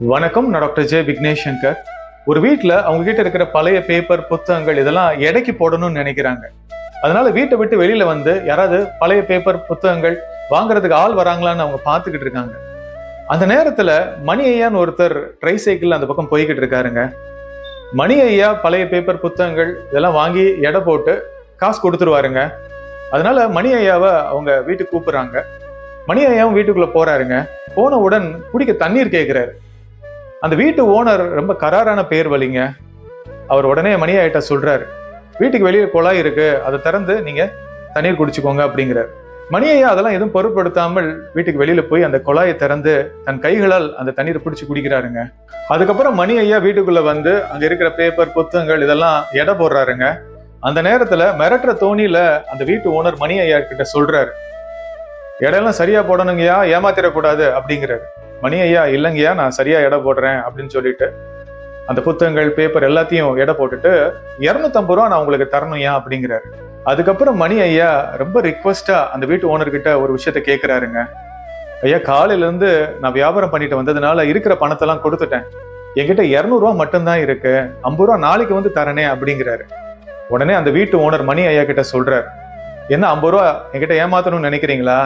வணக்கம் நான் doctor J. Vignesh Shankar ஒரு வீட்டில் அவங்க கிட்ட இருக்கிற பழைய பேப்பர் புத்தகங்கள் இதெல்லாம் எடைக்கு போடணும்னு நினைக்கிறாங்க. அதனால வீட்டை விட்டு வெளியில வந்து யாராவது பழைய பேப்பர் புத்தகங்கள் வாங்குறதுக்கு ஆள் வராங்களான்னு அவங்க பார்த்துக்கிட்டு இருக்காங்க. அந்த நேரத்தில் மணி ஐயான்னு ஒருத்தர் ட்ரை சைக்கிள் அந்த பக்கம் போய்கிட்டு இருக்காருங்க. மணி ஐயா பழைய பேப்பர் புத்தகங்கள் இதெல்லாம் வாங்கி எடை போட்டு காசு கொடுத்துருவாருங்க. அதனால மணி ஐயாவை அவங்க வீட்டுக்கு கூப்பிடுறாங்க. மணி ஐயாவும் வீட்டுக்குள்ளே போறாருங்க. போனவுடன் குடிக்க தண்ணீர் கேட்குறாரு அந்த வீட்டு ஓனர் ரொம்ப கராரான பேர் வலிங்க. அவர் உடனே மணி ஐயாட்ட சொல்றாரு வீட்டுக்கு வெளியே குழாய் இருக்கு அதை திறந்து நீங்க தண்ணீர் குடிச்சுக்கோங்க அப்படிங்கிறார். மணி ஐயா அதெல்லாம் எதுவும் பொருட்படுத்தாமல் வீட்டுக்கு வெளியில போய் அந்த குழாயை திறந்து தன் கைகளால் அந்த தண்ணீரை பிடிச்சி குடிக்கிறாருங்க. அதுக்கப்புறம் மணி ஐயா வீட்டுக்குள்ள வந்து அங்க இருக்கிற பேப்பர் புத்தகங்கள் இதெல்லாம் எடை போடுறாருங்க. அந்த நேரத்துல மிரட்டுற தோணியில அந்த வீட்டு ஓனர் மணி ஐயா கிட்ட சொல்றாரு இடையெல்லாம் சரியா போடணுங்கய்யா ஏமாத்திடக்கூடாது அப்படிங்கிறாரு. மணி ஐயா இல்லைங்கய்யா நான் சரியாக எடை போடுறேன் அப்படின்னு சொல்லிட்டு அந்த புத்தகங்கள் பேப்பர் எல்லாத்தையும் எடை போட்டுட்டு இரநூத்தம்பது ரூபா நான் உங்களுக்கு தரணும்யா அப்படிங்கிறாரு. அதுக்கப்புறம் மணி ஐயா ரொம்ப ரிக்வஸ்டா அந்த வீட்டு ஓனர்கிட்ட ஒரு விஷயத்த கேட்குறாருங்க ஐயா காலையிலேருந்து நான் வியாபாரம் பண்ணிட்டு வந்ததுனால இருக்கிற பணத்தெல்லாம் கொடுத்துட்டேன். என்கிட்ட இரநூறுவா மட்டும்தான் இருக்கு. ஐம்பது ரூபா நாளைக்கு வந்து தரனே அப்படிங்கிறாரு. உடனே அந்த வீட்டு ஓனர் மணி ஐயா கிட்ட சொல்றாரு. என்ன ஐம்பது ரூபா என்கிட்ட ஏமாத்தணும்னு நினைக்கிறீங்களா?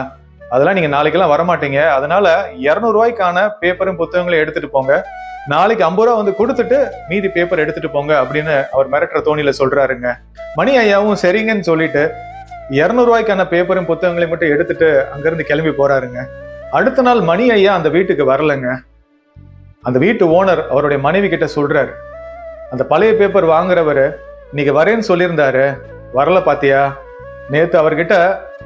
அதெல்லாம் நீங்க நாளைக்கெல்லாம் வரமாட்டீங்க. அதனால இரநூறுவாய்க்கான பேப்பரும் புத்தகங்களும் எடுத்துட்டு போங்க. நாளைக்கு ஐம்பது ரூபா வந்து கொடுத்துட்டு மீதி பேப்பர் எடுத்துட்டு போங்க அப்படின்னு அவர் மிரட்டுற தோணியில சொல்றாருங்க. மணி ஐயாவும் சரிங்கன்னு சொல்லிட்டு இரநூறுவாய்க்கான பேப்பரும் புத்தகங்களையும் மட்டும் எடுத்துட்டு அங்கிருந்து கிளம்பி போறாருங்க. அடுத்த நாள் மணி ஐயா அந்த வீட்டுக்கு வரலங்க. அந்த வீட்டு ஓனர் அவருடைய மனைவி கிட்ட சொல்றாரு. அந்த பழைய பேப்பர் வாங்குறவர் இன்னைக்கு வரேன்னு சொல்லியிருந்தாரு. வரல பாத்தியா? நேற்று அவர்கிட்ட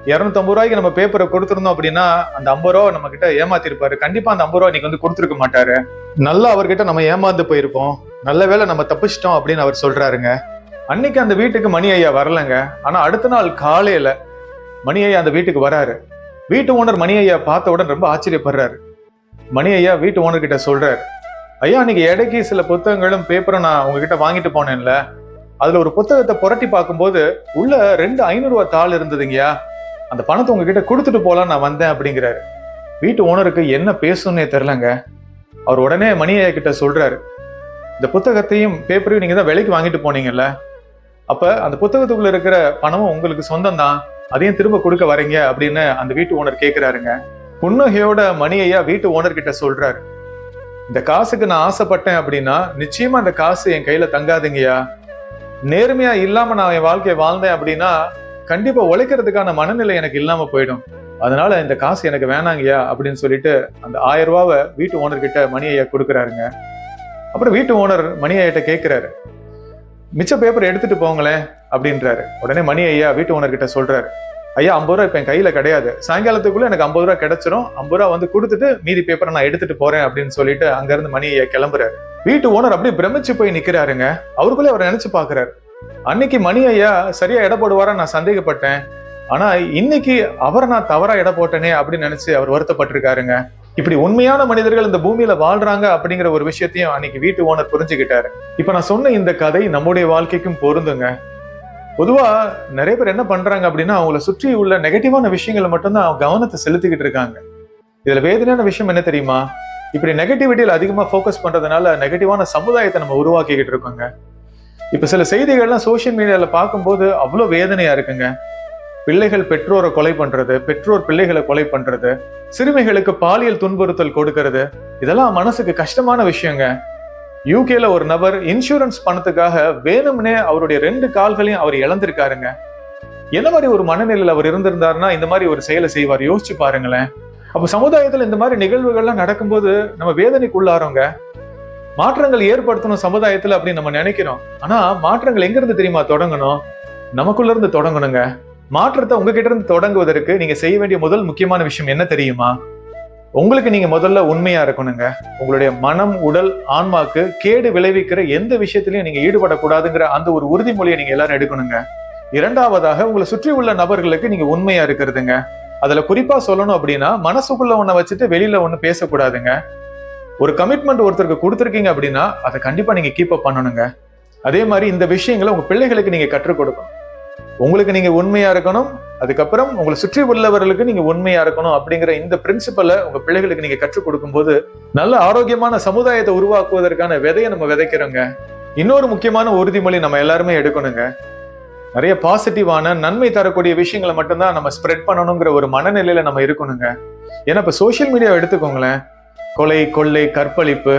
இரநூத்தம்பது ரூபாய்க்கு நம்ம பேப்பரை கொடுத்துருந்தோம் அப்படின்னா அந்த ஐம்பது ரூபா நம்ம கிட்ட ஏமாத்திருப்பாரு. கண்டிப்பா அந்த ஐம்பது ரூபா இன்னைக்கு வந்து கொடுத்துருக்க மாட்டாரு. நல்லா அவர்கிட்ட நம்ம ஏமாந்து போயிருப்போம். நல்ல வேளை நம்ம தப்பிச்சிட்டோம் அப்படின்னு அவர் சொல்றாருங்க. அன்னைக்கு அந்த வீட்டுக்கு மணி ஐயா வரலங்க. ஆனா அடுத்த நாள் காலையில மணி ஐயா அந்த வீட்டுக்கு வராரு. வீட்டு ஓனர் மணி ஐயா பார்த்த உடனே ரொம்ப ஆச்சரியப்படுறாரு. மணி ஐயா வீட்டு ஓனர் கிட்ட சொல்றாரு ஐயா அன்னைக்கு இடைக்கு சில புத்தகங்களும் பேப்பரும் நான் உங்ககிட்ட வாங்கிட்டு போனேன்ல. அதுல ஒரு புத்தகத்தை புரட்டி பார்க்கும்போது உள்ள ரெண்டு ஐநூறு ரூபாய் தாள் இருந்ததுங்கய்யா. அந்த பணத்தை உங்ககிட்ட கொடுத்துட்டு போலாம் நான் வந்தேன் அப்படிங்கிறாரு. வீட்டு ஓனருக்கு என்ன பேசணும்னே தெரிலங்க அவர் உடனே மணியா கிட்ட சொல்றாரு இந்த புத்தகத்தையும் பேப்பரையும் நீங்க தான் விலைக்கு வாங்கிட்டு போனீங்கல்ல. அப்ப அந்த புத்தகத்துக்குள்ள இருக்கிற பணமும் உங்களுக்கு சொந்தம் தான் அதையும் திரும்ப கொடுக்க வரீங்க அப்படின்னு அந்த வீட்டு ஓனர் கேட்கிறாருங்க புன்னகையோட மணியையா வீட்டு ஓனர் கிட்ட சொல்றாரு இந்த காசுக்கு நான் ஆசைப்பட்டேன் அப்படின்னா நிச்சயமா அந்த காசு என் கையில தங்காதுங்கய்யா. நேர்மையா இல்லாம நான் என் வாழ்க்கையை வாழ்ந்தேன் அப்படின்னா கண்டிப்பா உழைக்கிறதுக்கான மனநிலை எனக்கு இல்லாம போயிடும். அதனால இந்த காசு எனக்கு வேணாங்கய்யா அப்படின்னு சொல்லிட்டு அந்த ஆயிரம் ரூபாவை வீட்டு ஓனர் கிட்ட மணி ஐயா கொடுக்குறாருங்க. அப்புறம் வீட்டு ஓனர் மணி ஐயாட்ட கேட்குறாரு மிச்ச பேப்பர் எடுத்துட்டு போங்களேன் அப்படின்றாரு. உடனே மணி ஐயா வீட்டு ஓனர் கிட்ட சொல்றாரு. ஐயா ஐம்பது ரூபா இப்போ என் கையில கிடையாது. சாயங்காலத்துக்குள்ள எனக்கு ஐம்பது ரூபா கிடைச்சிரும். ஐம்பது ரூபா வந்து கொடுத்துட்டு மீதி பேப்பரை நான் எடுத்துட்டு போறேன் அப்படின்னு சொல்லிட்டு அங்கேருந்து மணி ஐயா கிளம்புறாரு. வீட்டு ஓனர் அப்படியே பிரமிச்சு போய் நிக்கிறாருங்க. அவருக்குள்ளே அவர் நினைச்சு பாக்குறாரு அன்னைக்கு மணி ஐயா சரியா எடை போடுவாரா நான் சந்தேகப்பட்டேன். ஆனா இன்னைக்கு அவரை நான் தவறா எடை போட்டேனே அப்படின்னு நினைச்சு அவர் வருத்தப்பட்டிருக்காருங்க. இப்படி உண்மையான மனிதர்கள் இந்த பூமியில வாழ்றாங்க அப்படிங்கிற ஒரு விஷயத்தையும் அன்னைக்கு வீட்டு ஓனர் புரிஞ்சுக்கிட்டாரு. இப்ப நான் சொன்ன இந்த கதை நம்முடைய வாழ்க்கைக்கும் பொருந்துங்க. பொதுவா நிறைய பேர் என்ன பண்றாங்க அப்படின்னா அவங்கள சுற்றி உள்ள நெகட்டிவான விஷயங்களை மட்டும்தான் கவனத்தை செலுத்திக்கிட்டு இருக்காங்க. இதுல வேதனையான விஷயம் என்ன தெரியுமா? இப்படி நெகட்டிவிட்டியில் அதிகமாக ஃபோக்கஸ் பண்ணுறதுனால நெகட்டிவான சமுதாயத்தை நம்ம உருவாக்கிக்கிட்டு இருக்கோங்க. இப்போ சில செய்திகள்லாம் சோஷியல் மீடியாவில் பார்க்கும்போது அவ்வளோ வேதனையாக இருக்குங்க. பிள்ளைகள் பெற்றோரை கொலை பண்ணுறது பெற்றோர் பிள்ளைகளை கொலை பண்ணுறது சிறுமிகளுக்கு பாலியல் துன்புறுத்தல் கொடுக்கறது இதெல்லாம் மனசுக்கு கஷ்டமான விஷயங்க. யூகேல ஒரு நபர் இன்சூரன்ஸ் பணத்துக்காக வேணும்னே அவருடைய ரெண்டு கால்களையும் அவர் இழந்திருக்காருங்க. என்ன மாதிரி ஒரு மனநிலையில் அவர் இருந்திருந்தாருன்னா இந்த மாதிரி ஒரு செயலை செய்வார்? யோசிச்சு பாருங்களேன். அப்போ சமுதாயத்தில் இந்த மாதிரி நிகழ்வுகள்லாம் நடக்கும்போது நம்ம வேதனைக்குள்ளாரோங்க மாற்றங்கள் ஏற்படுத்தணும் சமுதாயத்தில் அப்படின்னு நம்ம நினைக்கிறோம். ஆனால் மாற்றங்கள் எங்கேருந்து தெரியுமா தொடங்கணும்? நமக்குள்ள இருந்து தொடங்கணுங்க. மாற்றத்தை உங்ககிட்ட இருந்து தொடங்குவதற்கு நீங்க செய்ய வேண்டிய முதல் முக்கியமான விஷயம் என்ன தெரியுமா? உங்களுக்கு நீங்க முதல்ல உண்மையா இருக்கணுங்க. உங்களுடைய மனம் உடல் ஆன்மாக்கு கேடு விளைவிக்கிற எந்த விஷயத்திலையும் நீங்க ஈடுபடக்கூடாதுங்கிற அந்த ஒரு உறுதிமொழியை நீங்க எல்லாரும் எடுக்கணுங்க. இரண்டாவதாக உங்களை சுற்றி உள்ள நபர்களுக்கு நீங்க உண்மையா இருக்கிறதுங்க. அதுல குறிப்பா சொல்லணும் அப்படின்னா மனசுக்குள்ள ஒன்றை வச்சுட்டு வெளியில ஒண்ணு பேசக்கூடாதுங்க. ஒரு கமிட்மெண்ட் ஒருத்தருக்கு கொடுத்துருக்கீங்க அப்படின்னா அதை கண்டிப்பா நீங்க கீப் அப் பண்ணணுங்க. அதே மாதிரி இந்த விஷயங்களை உங்க பிள்ளைகளுக்கு நீங்க கற்றுக் கொடுக்கணும். உங்களுக்கு நீங்க உண்மையா இருக்கணும் அதுக்கப்புறம் உங்களை சுற்றி உள்ளவர்களுக்கு நீங்க உண்மையா இருக்கணும் அப்படிங்கிற இந்த பிரின்சிபலை உங்க பிள்ளைகளுக்கு நீங்க கற்றுக் கொடுக்கும்போது நல்ல ஆரோக்கியமான சமுதாயத்தை உருவாக்குவதற்கான விதையை நம்ம விதைக்கிறோங்க. இன்னொரு முக்கியமான உறுதிமொழி நம்ம எல்லாருமே எடுக்கணுங்க. நிறைய பாசிட்டிவான நன்மை தரக்கூடிய விஷயங்களை மட்டும்தான் நம்ம ஸ்ப்ரெட் பண்ணணுங்கிற ஒரு மனநிலையில நம்ம இருக்கணுங்க. ஏன்னா இப்ப சோஷியல் மீடியாவை எடுத்துக்கோங்களேன். கொலை கொள்ளை கற்பழிப்பு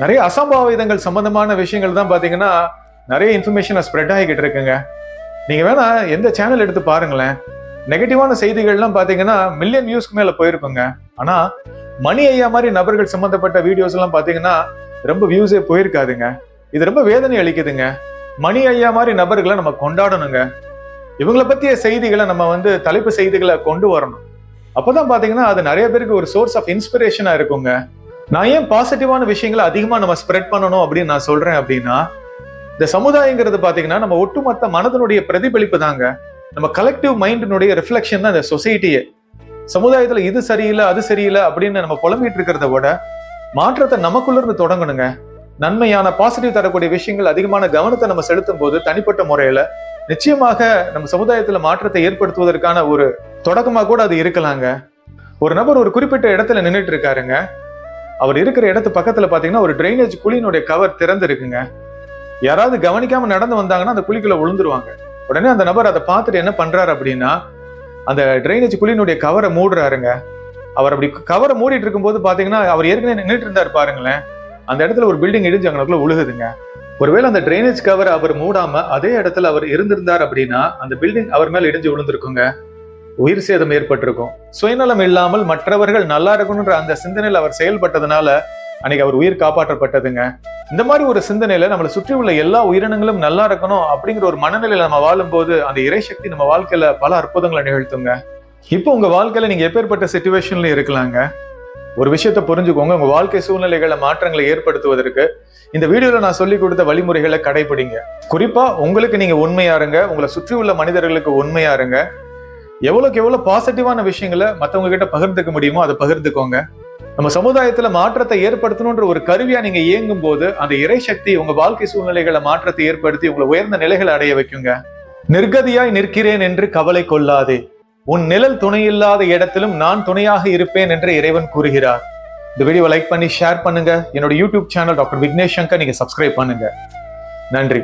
நிறைய அசம்பாவிதங்கள் சம்பந்தமான விஷயங்கள் தான் பாத்தீங்கன்னா நிறைய இன்ஃபர்மேஷனை ஸ்ப்ரெட் ஆகிக்கிட்டு இருக்குங்க. நீங்க வேணா எந்த சேனல் எடுத்து பாருங்களேன். நெகட்டிவான செய்திகள்லாம் பாத்தீங்கன்னா மில்லியன் வியூஸ்க்கு மேல போயிருக்குங்க. ஆனா மணி ஐயா மாதிரி நபர்கள் சம்பந்தப்பட்ட வீடியோஸ் எல்லாம் பாத்தீங்கன்னா ரொம்ப வியூஸே போயிருக்காதுங்க. இது ரொம்ப வேதனை அளிக்குதுங்க. மணி ஐயா மாதிரி நபர்களை நம்ம கொண்டாடணுங்க. இவங்கள பத்திய செய்திகளை நம்ம வந்து தலைப்பு செய்திகளை கொண்டு வரணும். அப்போதான் பாத்தீங்கன்னா அது நிறைய பேருக்கு ஒரு சோர்ஸ் ஆஃப் இன்ஸ்பிரேஷனா இருக்குங்க. நான் ஏன் பாசிட்டிவான விஷயங்களை அதிகமா நம்ம ஸ்ப்ரெட் பண்ணணும் அப்படின்னு நான் சொல்றேன் அப்படின்னா இந்த சமுதாயங்கிறது பாத்தீங்கன்னா நம்ம ஒட்டுமொத்த மனதனுடைய பிரதிபலிப்பு தாங்க. நம்ம கலெக்டிவ் மைண்டினுடைய ரிஃப்ளெக்ஷன் தான் இந்த சொசைட்டியே சமுதாயத்துல இது சரியில்லை அது சரியில்லை அப்படின்னு நம்ம புலம்பிட்டு இருக்கிறத விட மாற்றத்தை நமக்குள்ள இருந்து தொடங்கணுங்க. நன்மையான பாசிட்டிவ் தரக்கூடிய விஷயங்கள் அதிகமான கவனத்தை நம்ம செலுத்தும் போது தனிப்பட்ட முறையில நிச்சயமாக நம்ம சமுதாயத்துல மாற்றத்தை ஏற்படுத்துவதற்கான ஒரு தொடக்கமா கூட அது இருக்கலாங்க. ஒரு நபர் ஒரு குறிப்பிட்ட இடத்துல நின்றுட்டு இருக்காருங்க. அவர் இருக்கிற இடத்து பக்கத்துல பாத்தீங்கன்னா ஒரு ட்ரைனேஜ் குழியினுடைய கவர் திறந்து இருக்குங்க யாராவது கவனிக்காம நடந்து வந்தாங்கன்னா அந்த குழிக்குள்ள விழுந்துருவாங்க. உடனே அந்த நபர் அதை பார்த்துட்டு என்ன பண்றாரு அப்படின்னா அந்த ட்ரைனேஜ் குழியினுடைய கவரை மூடுறாருங்க. அவர் அப்படி கவரை மூடிட்டு இருக்கும்போது பாத்தீங்கன்னா அவர் ஏற்கனவே நின்றுட்டு இருந்தார் பாருங்களேன். அந்த இடத்துல ஒரு பில்டிங் இடிஞ்சு அங்கனக்குள்ள உழுகுதுங்க. ஒருவேளை அந்த ட்ரைனேஜ் கவர் அவர் மூடாம அதே இடத்துல அவர் இருந்திருந்தார் அப்படின்னா அந்த பில்டிங் அவர் மேல இடிஞ்சு விழுந்திருக்குங்க. உயிர் சேதம் ஏற்பட்டிருக்கும். சுயநலம் இல்லாமல் மற்றவர்கள் நல்லா இருக்கணும்ன்ற அந்த சிந்தனையில் அவர் செயல்பட்டதுனால அன்னைக்கு அவர் உயிர் காப்பாற்றப்பட்டதுங்க. இந்த மாதிரி ஒரு சிந்தனையில நம்மளை சுற்றி உள்ள எல்லா உயிரினங்களும் நல்லா இருக்கணும் அப்படிங்கிற ஒரு மனநிலையில நம்ம வாழும்போது அந்த இறைசக்தி நம்ம வாழ்க்கையில பல அற்புதங்களை நிகழ்த்துங்க. இப்போ உங்க வாழ்க்கையில நீங்க எப்பேற்பட்ட சுச்சுவேஷன்ல இருக்கலாங்க? ஒரு விஷயத்தை புரிஞ்சுக்கோங்க. உங்க வாழ்க்கை சூழ்நிலைகளை மாற்றங்களை ஏற்படுத்துவதற்கு இந்த வீடியோல நான் சொல்லி கொடுத்த வழிமுறைகளை கடைபிடிங்க. குறிப்பா உங்களுக்கு நீங்க உண்மையா இருங்க. உங்களை சுற்றி உள்ள மனிதர்களுக்கு உண்மையா இருங்க. எவ்வளவுக்கு எவ்வளவு பாசிட்டிவான விஷயங்களை மத்தவங்க கிட்ட பகிர்ந்துக்க முடியுமோ அதை பகிர்ந்துக்கோங்க. நம்ம சமுதாயத்துல மாற்றத்தை ஏற்படுத்தணுன்ற ஒரு கருவியா நீங்க இயங்கும் போது அந்த இறை சக்தி உங்க வாழ்க்கை சூழ்நிலைகளை மாற்றத்தை ஏற்படுத்தி உங்களை உயர்ந்த நிலைகளை அடைய வைக்குங்க. நிர்கதியாய் நிற்கிறேன் என்று கவலை கொள்ளாதே. உன் நிழல் துணையில்லாத இடத்திலும் நான் துணையாக இருப்பேன் என்று இறைவன் கூறுகிறார். இந்த வீடியோ லைக் பண்ணி ஷேர் பண்ணுங்க. என்னோட YouTube channel doctor Vignesh Shankar நீங்க சப்ஸ்கிரைப் பண்ணுங்க. நன்றி.